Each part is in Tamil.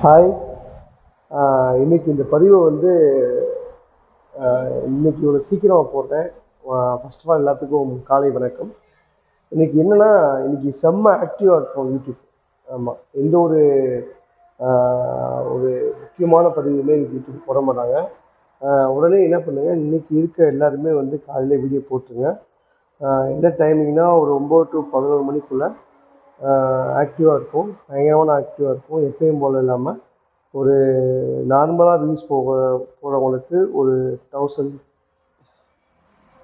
ஹாய் இன்னைக்கு இந்த பதிவை வந்து இன்னைக்கு ஒரு சீக்கிரமாக போட்டேன். ஃபர்ஸ்ட் ஆஃப் ஆல் எல்லாத்துக்கும் காலை வணக்கம். இன்னைக்கு என்னன்னா இன்னைக்கு செம்ம ஆக்டிவாக இருக்கும் யூடியூப் ஆமாம் எந்த ஒரு ஒரு முக்கியமான பதிவுமே இன்னைக்கு யூடியூப் போட மாட்டாங்க. உடனே என்ன பண்ணுங்கள் இன்றைக்கி இருக்க எல்லாருமே வந்து காலையில் வீடியோ போட்டுருங்க. என்ன டைமிங்னா ஒரு ஒம்பது டு பதினோரு மணிக்குள்ளே ஆக்டிவாக இருக்கும். பயங்கரமான ஆக்டிவாக இருக்கும். எப்பயும் போல் இல்லாமல் ஒரு நார்மலாக வியூஸ் போக போகிறவங்களுக்கு ஒரு தௌசண்ட்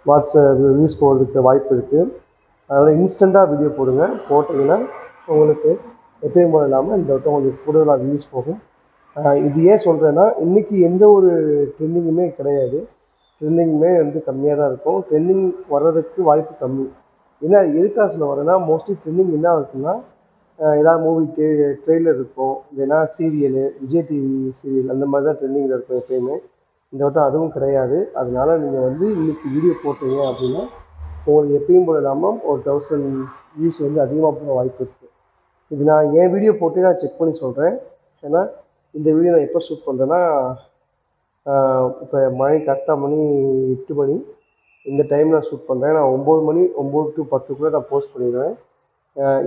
வாட்ஸ் வியூஸ் போகிறதுக்கு வாய்ப்பு இருக்குது அதனால் இன்ஸ்டண்ட்டாக வீடியோ போடுங்க. போட்டிங்கன்னா உங்களுக்கு எப்பயும் போல் இல்லாமல் இந்த வட்டம் உங்களுக்கு கூடுதலாக வியூஸ் போகும். இது ஏன் சொல்கிறேன்னா இன்றைக்கி எந்த ஒரு ட்ரெண்டிங்குமே கிடையாது. ட்ரெண்டிங்குமே வந்து கம்மியாக தான் இருக்கும். ட்ரெண்டிங் வர்றதுக்கு வாய்ப்பு கம்மி. என்ன எதுக்காக சொல்ல வரேன்னா மோஸ்ட்லி ட்ரெண்டிங் என்ன இருக்குன்னா ஏதாவது மூவி ட்ரெ ட்ரெய்லர் இருக்கும். இல்லைன்னா சீரியலு விஜய் டிவி சீரியல் அந்த மாதிரி தான் ட்ரெண்டிங்கில் இருக்கும் எப்பயுமே. இந்த வட்டம் அதுவும் கிடையாது. அதனால் நீங்கள் வந்து இன்னைக்கு வீடியோ போட்டீங்க அப்படின்னா உங்களுக்கு எப்பயும் போல இல்லாமல் ஒரு தௌசண்ட் வியூஸ் வந்து அதிகமாக போக வாய்ப்பு இருக்குது இது நான் என் வீடியோ போட்டு நான் செக் பண்ணி சொல்கிறேன் ஏன்னா இந்த வீடியோ நான் எப்போ ஷூட் பண்ணுறேன்னா இப்போ மணி கரெக்டாக மணி எட்டு மணி. இந்த டைம் நான் ஷூட் பண்ணுறேன் நான் ஒம்பது மணி ஒம்பது டு பத்துக்குள்ளே நான் போஸ்ட் பண்ணிடுவேன்.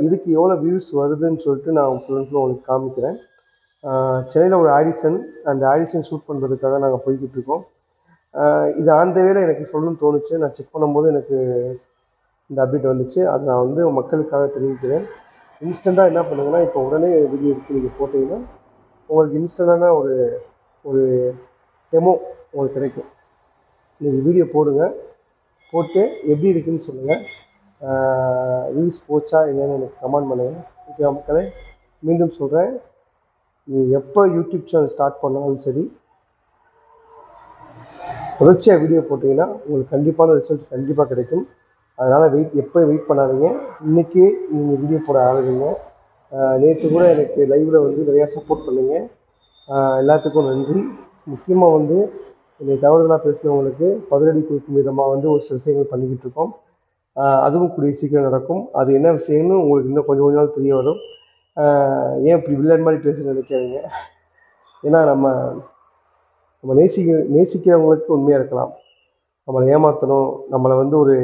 இதுக்கு எவ்வளோ வியூஸ் வருதுன்னு சொல்லிட்டு நான் ஃபுல் அண்ட் ஃபுல் உங்களுக்கு காமிக்கிறேன். சென்னையில் ஒரு ஆடிஷன் அந்த ஆடிஷன் ஷூட் பண்ணுறதுக்காக நாங்கள் போய்கிட்டு இருக்கோம். இது அந்த வேலை எனக்கு சொல்லணும்னு தோணுச்சு. நான் செக் பண்ணும்போது எனக்கு இந்த அப்டேட் வந்துச்சு. அதை நான் வந்து மக்களுக்காக தெரிவிக்கிறேன். இன்ஸ்டண்ட்டாக என்ன பண்ணுங்கன்னா இப்போ உடனே வீடியோ எடுத்து நீங்கள் போட்டிங்கன்னா உங்களுக்கு இன்ஸ்டண்ட்டான ஒரு ஒரு டெமோ உங்களுக்கு கிடைக்கும். நீங்கள் வீடியோ போடுங்க. போட்டு எப்படி இருக்குன்னு சொல்லுங்கள் வியூஸ் போச்சா என்னென்னு எனக்கு கமெண்ட் பண்ணுங்கள் ஓகே மக்களே மீண்டும் சொல்கிறேன் நீ எப்போ யூடியூப் சேனல் ஸ்டார்ட் பண்ணாலும் சரி தொடர்ச்சியாக வீடியோ போட்டிங்கன்னா உங்களுக்கு கண்டிப்பான ரிசல்ட் கண்டிப்பாக கிடைக்கும். அதனால் வெயிட் எப்போ வெயிட் பண்ணாதீங்க. இன்றைக்கி நீங்கள் வீடியோ போட ஆரம்பிங்க. நேற்று கூட எனக்கு லைவில் வந்து நிறையா சப்போர்ட் பண்ணுங்கள் எல்லாத்துக்கும் நன்றி. முக்கியமாக வந்து என்னை தவறுதலாக பேசினவங்களுக்கு பதிலடி கொடுக்கும் விதமாக வந்து ஒரு சில விஷயங்கள் பண்ணிக்கிட்டு இருக்கோம். அதுவும் கூடிய சீக்கிரம் நடக்கும். அது என்ன விஷயம்னு உங்களுக்கு இன்னும் கொஞ்சம் கொஞ்ச நாள் தெரிய வரும். ஏன் இப்படி வில்லன் மாதிரி பேச நினைக்காதீங்க. ஏன்னா நம்ம நம்ம நேசிக்க நேசிக்கிறவங்களுக்கு உண்மையாக இருக்கலாம். நம்மளை ஏமாற்றணும் நம்மளை வந்து ஒரு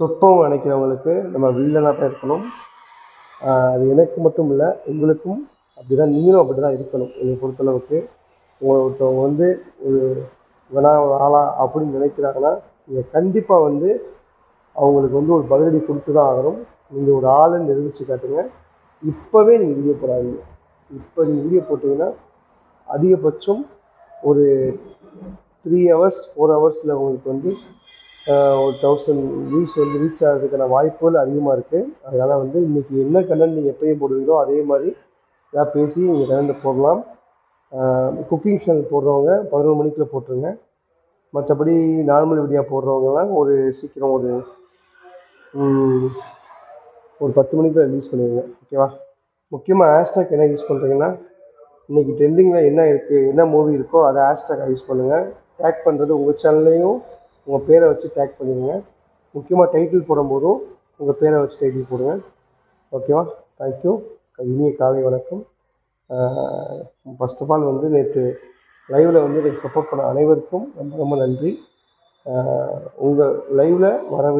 சொற்பம் நினைக்கிறவங்களுக்கு நம்ம வில்லனாக தான் இருக்கணும். அது எனக்கு மட்டும் இல்லை உங்களுக்கும் அப்படி தான் நீங்களும் அப்படி தான் இருக்கணும். என்னை பொறுத்தளவுக்கு. உங்களை ஒருத்தவங்க வந்து ஒரு வேணாம் ஒரு ஆளா அப்படின்னு நினைக்கிறாங்கன்னா நீங்கள் கண்டிப்பாக வந்து அவங்களுக்கு வந்து ஒரு பதிலடி கொடுத்து தான் ஆகணும். நீங்கள் ஒரு ஆளுன்னு நிரூபித்து காட்டுங்க. இப்போவே நீங்கள் வீடியோ போடாதீங்க. இப்போ நீங்கள் வீடியோ போட்டிங்கன்னா அதிகபட்சம் ஒரு த்ரீ ஹவர்ஸ் ஃபோர் ஹவர்ஸில் உங்களுக்கு வந்து ஒரு தௌசண்ட் வியூஸ் வந்து ரீச் ஆகிறதுக்கான வாய்ப்புகள் அதிகமாக இருக்குது அதனால் வந்து இன்றைக்கி என்ன கண்டென்ட் நீங்கள் எப்பயும் போடுவீங்களோ அதே மாதிரி ஏதாவது பேசி நீங்கள் கண்டென்ட் போடலாம். குக்கிங் சேனல் போடுறவங்க பதினொரு மணிக்குள்ளே போட்டுருங்க. மற்றபடி நார்மல் வீடியோ போடுறவங்கலாம் ஒரு சீக்கிரம் ஒரு ஒரு பத்து மணிக்குள்ள ரிலீஸ் பண்ணிடுங்க. ஓகேவா முக்கியமாக ஹேஷ்டேக் என்ன யூஸ் பண்ணுறீங்கன்னா இன்றைக்கி ட்ரெண்டிங்கில் என்ன இருக்குது என்ன மூவி இருக்கோ அதை ஹேஷ்டேக் யூஸ் பண்ணுங்கள் டேக் பண்ணுறது உங்கள் சேனல்லையும் உங்கள் பேரை வச்சு டேக் பண்ணிடுங்க. முக்கியமாக டைட்டில் போடும்போதும் உங்கள் பேரை வச்சு டைட்டில் போடுங்க. ஓகேவா தேங்க்யூ இனிய காலை வணக்கம். ஃபர்ஸ்ட் ஆஃப் ஆல் வந்து நேற்று லைவில் வந்து எனக்கு சப்போர்ட் பண்ண அனைவருக்கும் ரொம்ப ரொம்ப நன்றி. உங்கள் லைவில் வர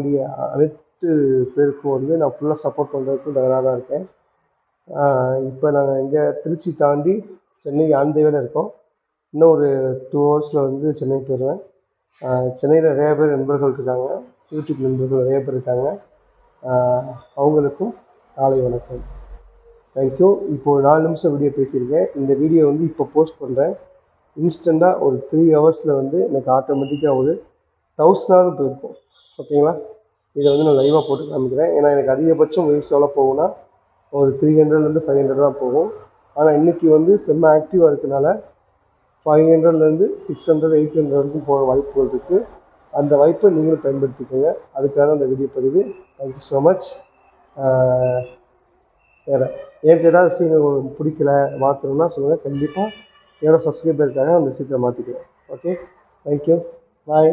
அனைத்து பேருக்கும் வந்து நான் ஃபுல்லாக சப்போர்ட் பண்ணுறதுக்கும் தயாராக தான் இருக்கேன். இப்போ நாங்கள் இங்கே திருச்சி தாண்டி சென்னை ஆந்தையில் இருக்கோம். இன்னும் ஒரு டூ ஹவர்ஸில் வந்து சென்னை போயிடுவேன் சென்னையில் நிறையா பேர் நண்பர்கள் இருக்காங்க. யூடியூப் நண்பர்கள் நிறைய பேர் இருக்காங்க. அவங்களுக்கும் காலை வணக்கம். தேங்க்யூ இப்போ ஒரு நாலு நிமிஷம் வீடியோ பேசியிருக்கேன். இந்த வீடியோ வந்து இப்போ போஸ்ட் பண்ணுறேன் இன்ஸ்டண்ட்டாக ஒரு த்ரீ ஹவர்ஸில் வந்து எனக்கு ஆட்டோமேட்டிக்காக ஒரு தௌசண்டாவது போயிருக்கும். ஓகேங்களா இதை வந்து நான் லைவாக போட்டு காமிக்கிறேன். ஏன்னா எனக்கு அதிகபட்சம் வயசு எவ்வளோ போகும்னா ஒரு த்ரீ ஹண்ட்ரட்லேருந்து ஃபைவ் ஹண்ட்ரட் தான் போகும். ஆனால் இன்றைக்கி வந்து செம்ம ஆக்டிவாக இருக்கனால ஃபைவ் ஹண்ட்ரட்லேருந்து சிக்ஸ் ஹண்ட்ரட் எயிட் ஹண்ட்ரட் வரைக்கும் போகிற வாய்ப்புகள் இருக்குது அந்த வாய்ப்பை நீங்களும் பயன்படுத்திக்கோங்க. அதுக்காக அந்த வீடியோ பதிவு. தேங்க்யூ ஸோ மச் வேறு. எனக்கு ஏதாவது விஷயங்கள் உங்களுக்கு பிடிக்கல மாற்றணும்னா சொல்லுங்கள் கண்டிப்பாக என்னோட சப்ஸ்கிரைபருக்காக அந்த விஷயத்தை மாற்றிக்கிறேன் ஓகே தேங்க்யூ பாய்